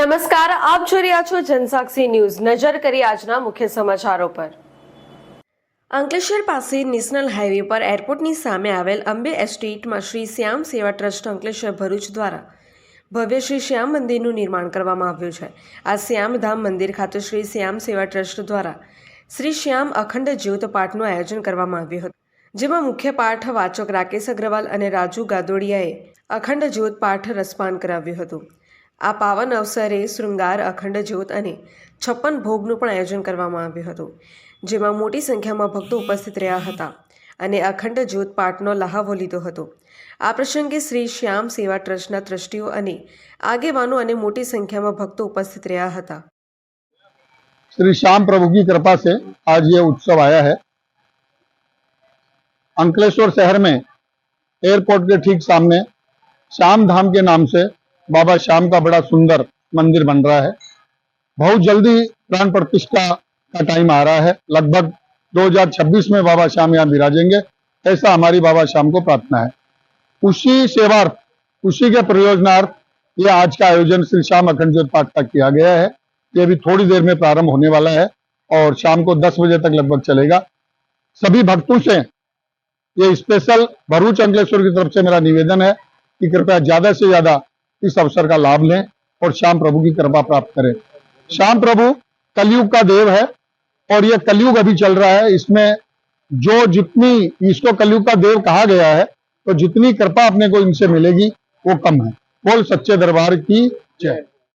નમસ્કાર, આપ જોઈ રહ્યા છો જનસાક્ષી ન્યૂઝ. નજર કરી આજના મુખ્ય સમાચારો પર. અંકલેશ્વર પાસે નેશનલ હાઈવે પર એરપોર્ટની સામે આવેલ અંબે એસ્ટેટમાં શ્રી શ્યામ સેવા ટ્રસ્ટ અંકલેશ્વર ભરૂચ દ્વારા ભવ્ય શ્રી શ્યામ મંદિરનું નિર્માણ કરવામાં આવ્યું છે. આ શ્યામધામ મંદિર ખાતે શ્રી શ્યામ સેવા ટ્રસ્ટ દ્વારા શ્રી શ્યામ અખંડ જ્યોત પાઠનું આયોજન કરવામાં આવ્યું હતું. જેમાં મુખ્ય પાઠ વાચક રાકેશ અગ્રવાલ અને રાજુ ગાદોડિયાએ અખંડ જ્યોત પાઠ રસપાન કરાવ્યું હતું. આ પાવન અવસરે શૃંગાર અખંડ જ્યોત અને છપ્પન ભોગનું પણ આયોજન કરવામાં આવ્યું હતું જેમાં મોટી સંખ્યામાં ભક્તો ઉપસ્થિત રહ્યા હતા અને અખંડ જ્યોત પાઠનો લહાવો લીધો હતો આ પ્રસંગે શ્રી શ્યામ સેવા ટ્રસ્ટના ટ્રસ્ટીઓ અને આગેવાનો અને મોટી સંખ્યામાં ભક્તો ઉપસ્થિત રહ્યા હતા श्री श्याम प्रभु की कृपा से आज ये उत्सव आया है अंकलेश्वर शहर में एयरपोर्ट के ठीक सामने श्याम धाम के नाम से बाबा श्याम का बड़ा सुंदर मंदिर बन रहा है। बहुत जल्दी प्राण प्रतिष्ठा का टाइम आ रहा है। लगभग 2026 में बाबा श्याम यहाँ विराजेंगे, ऐसा हमारी बाबा श्याम को प्रार्थना है। उसी सेवार्थ, उसी के प्रयोजनार्थ ये आज का आयोजन श्री श्याम अखंड ज्योत पाठ का किया गया है। ये अभी थोड़ी देर में प्रारंभ होने वाला है और शाम को 10 बजे तक लगभग चलेगा। सभी भक्तों से ये स्पेशल भरूच अंकलेश्वर की तरफ़ से मेरा निवेदन है कि कृपया ज़्यादा से ज़्यादा इस अवसर का लाभ लें और श्याम प्रभु की कृपा प्राप्त करें। श्याम प्रभु, कलयुग का देव है और यह कलयुग अभी चल रहा है। इसमें जो जितनी, इसको कलयुग का देव कहा गया है तो जितनी कृपा अपने को इनसे मिलेगी, वो कम है। बोल सच्चे दरबार की जय।